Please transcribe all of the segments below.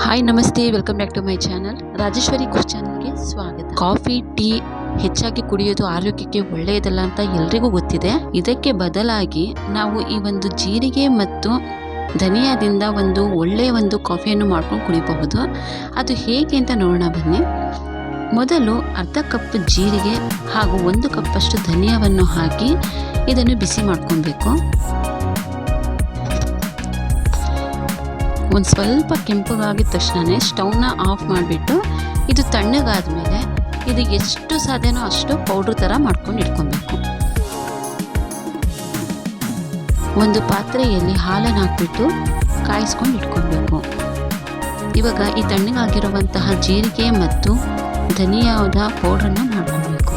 Hi ನಮಸ್ತೆ. Welcome back to my channel Rajeshwari cook ಚಾನಲ್ಗೆ ಸ್ವಾಗತ. ಕಾಫಿ ಟೀ ಹೆಚ್ಚಾಗಿ ಕುಡಿಯೋದು ಆರೋಗ್ಯಕ್ಕೆ ಒಳ್ಳೆಯದಲ್ಲ ಅಂತ ಎಲ್ರಿಗೂ ಗೊತ್ತಿದೆ. ಇದಕ್ಕೆ ಬದಲಾಗಿ ನಾವು ಈ ಒಂದು ಜೀರಿಗೆ ಮತ್ತು ಧನಿಯಾದಿಂದ ಒಂದು ಒಳ್ಳೆಯ ಒಂದು ಕಾಫಿಯನ್ನು ಮಾಡ್ಕೊಂಡು ಕುಡಿಬಹುದು. ಅದು ಹೇಗೆ ಅಂತ ನೋಡೋಣ ಬನ್ನಿ. ಮೊದಲು ಅರ್ಧ ಕಪ್ ಜೀರಿಗೆ ಹಾಗೂ ಒಂದು ಕಪ್ಪಷ್ಟು ಧನಿಯಾವನ್ನು ಹಾಕಿ ಇದನ್ನು ಬಿಸಿ ಮಾಡ್ಕೊಬೇಕು ಒಂದು ಸ್ವಲ್ಪ ಕೆಂಪಗಾಗಿದ ತಕ್ಷಣವೇ ಸ್ಟೌವ್ನ ಆಫ್ ಮಾಡಿಬಿಟ್ಟು ಇದು ತಣ್ಣಗಾದ ಮೇಲೆ ಇದು ಎಷ್ಟು ಸಾಧ್ಯನೋ ಅಷ್ಟು ಪೌಡ್ರ್ ಥರ ಮಾಡ್ಕೊಂಡು ಇಟ್ಕೊಬೇಕು. ಒಂದು ಪಾತ್ರೆಯಲ್ಲಿ ಹಾಲನ್ನು ಹಾಕ್ಬಿಟ್ಟು ಕಾಯಿಸ್ಕೊಂಡು ಇಟ್ಕೊಬೇಕು. ಇವಾಗ ಈ ತಣ್ಣಗಾಗಿರುವಂತಹ ಜೀರಿಗೆ ಮತ್ತು ಧನಿಯಾದ ಪೌಡ್ರನ್ನು ಮಾಡ್ಕೊಬೇಕು.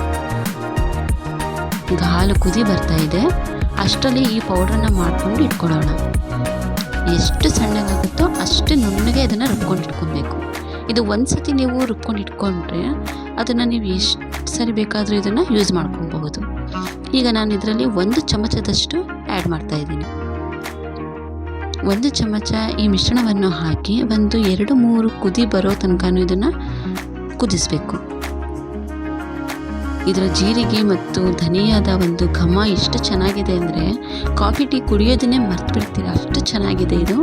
ಈಗ ಹಾಲು ಕುದಿ ಬರ್ತಾ ಇದೆ. ಅಷ್ಟರಲ್ಲಿ ಈ ಪೌಡ್ರನ್ನು ಮಾಡ್ಕೊಂಡು ಇಟ್ಕೊಳ್ಳೋಣ. ಎಷ್ಟು ಸಣ್ಣಗಾಗುತ್ತೋ ಅಷ್ಟು ನುಣ್ಣಗೆ ಅದನ್ನು ರುಬ್ಕೊಂಡು ಇಟ್ಕೊಬೇಕು ಇದು ಒಂದು ಸತಿ ನೀವು ರುಬ್ಕೊಂಡು ಇಟ್ಕೊಂಡ್ರೆ ಅದನ್ನು ನೀವು ಎಷ್ಟು ಸರಿ ಬೇಕಾದರೂ ಇದನ್ನು ಯೂಸ್ ಮಾಡ್ಕೊಬಹುದು ಈಗ ನಾನು ಇದರಲ್ಲಿ ಒಂದು ಚಮಚದಷ್ಟು ಆ್ಯಡ್ ಮಾಡ್ತಾ ಇದ್ದೀನಿ. ಒಂದು ಚಮಚ ಈ ಮಿಶ್ರಣವನ್ನು ಹಾಕಿ ಒಂದು ಎರಡು ಮೂರು ಕುದಿ ಬರೋ ತನಕ ಇದನ್ನು ಕುದಿಸಬೇಕು. ಇದರ ಜೀರಿಗೆ ಮತ್ತು ಧನಿಯಾದ ಒಂದು ಘಮ ಎಷ್ಟು ಚೆನ್ನಾಗಿದೆ ಅಂದರೆ ಕಾಫಿ ಟೀ ಕುಡಿಯೋದನ್ನೇ ಮರ್ತು ಬಿಡ್ತೀರ ಅಷ್ಟು ಚೆನ್ನಾಗಿದೆ ಇದು.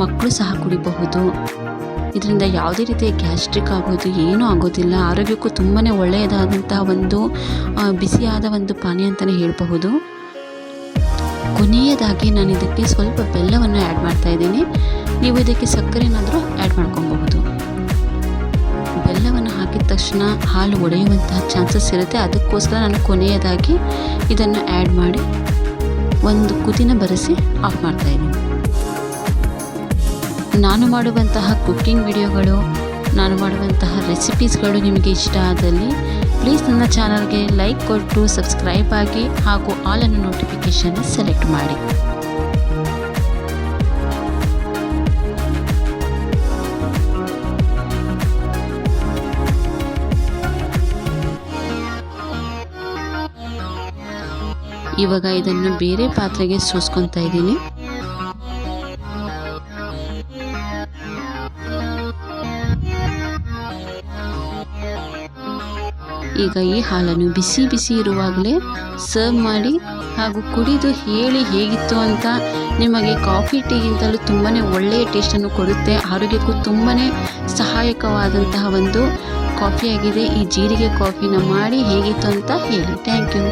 ಮಕ್ಕಳು ಸಹ ಕುಡಿಬಹುದು. ಇದರಿಂದ ಯಾವುದೇ ರೀತಿಯ ಗ್ಯಾಸ್ಟ್ರಿಕ್ ಆಗೋದು ಏನೂ ಆಗೋದಿಲ್ಲ. ಆರೋಗ್ಯಕ್ಕೂ ತುಂಬಾ ಒಳ್ಳೆಯದಾದಂತಹ ಒಂದು ಬಿಸಿಯಾದ ಒಂದು ಪಾನೀಯ ಅಂತಲೇ ಹೇಳಬಹುದು. ಕೊನೆಯದಾಗಿ ನಾನು ಇದಕ್ಕೆ ಸ್ವಲ್ಪ ಬೆಲ್ಲವನ್ನು ಆ್ಯಡ್ ಮಾಡ್ತಾ ಇದ್ದೀನಿ. ನೀವು ಇದಕ್ಕೆ ಸಕ್ಕರೆನಾದರೂ ಆ್ಯಡ್ ಮಾಡ್ಕೊಬಹುದು. ಹಾಕಿದ ತಕ್ಷಣ ಹಾಲು ಒಡೆಯುವಂತಹ ಚಾನ್ಸಸ್ ಇರುತ್ತೆ. ಅದಕ್ಕೋಸ್ಕರ ನಾನು ಕೊನೆಯದಾಗಿ ಇದನ್ನು ಆ್ಯಡ್ ಮಾಡಿ ಒಂದು ಕುದಿನ ಬರೆಸಿ ಆಫ್ ಮಾಡ್ತಾ ಇದ್ದೀನಿ. ನಾನು ಮಾಡುವಂತಹ ಕುಕ್ಕಿಂಗ್ ವಿಡಿಯೋಗಳು, ನಾನು ಮಾಡುವಂತಹ ರೆಸಿಪೀಸ್ಗಳು ನಿಮಗೆ ಇಷ್ಟ ಆದಲ್ಲಿ ಪ್ಲೀಸ್ ನನ್ನ ಚಾನಲ್ಗೆ ಲೈಕ್ ಕೊಟ್ಟು ಸಬ್ಸ್ಕ್ರೈಬ್ ಆಗಿ ಹಾಗೂ ಆಲ್ ಅನ್ನು ನೋಟಿಫಿಕೇಷನ್ ಸೆಲೆಕ್ಟ್ ಮಾಡಿ. ಇವಾಗ ಇದನ್ನು ಬೇರೆ ಪಾತ್ರೆಗೆ ಸೋಸ್ಕೊತಾ ಇದ್ದೀನಿ. ಈಗ ಈ ಹಾಲನ್ನು ಬಿಸಿ ಬಿಸಿ ಇರುವಾಗಲೇ ಸರ್ವ್ ಮಾಡಿ ಹಾಗೂ ಕುಡಿದು ಹೇಳಿ ಹೇಗಿತ್ತು ಅಂತ ನಿಮಗೆ ಕಾಫಿ ಟೀಗಿಂತಲೂ ತುಂಬಾ ಒಳ್ಳೆಯ ಟೇಸ್ಟನ್ನು ಕೊಡುತ್ತೆ. ಆರೋಗ್ಯಕ್ಕೂ ತುಂಬಾ ಸಹಾಯಕವಾದಂತಹ ಒಂದು ಕಾಫಿಯಾಗಿದೆ ಈ ಜೀರಿಗೆ ಕಾಫಿನ ಮಾಡಿ ಹೇಗಿತ್ತು ಅಂತ ಹೇಳಿ. Thank you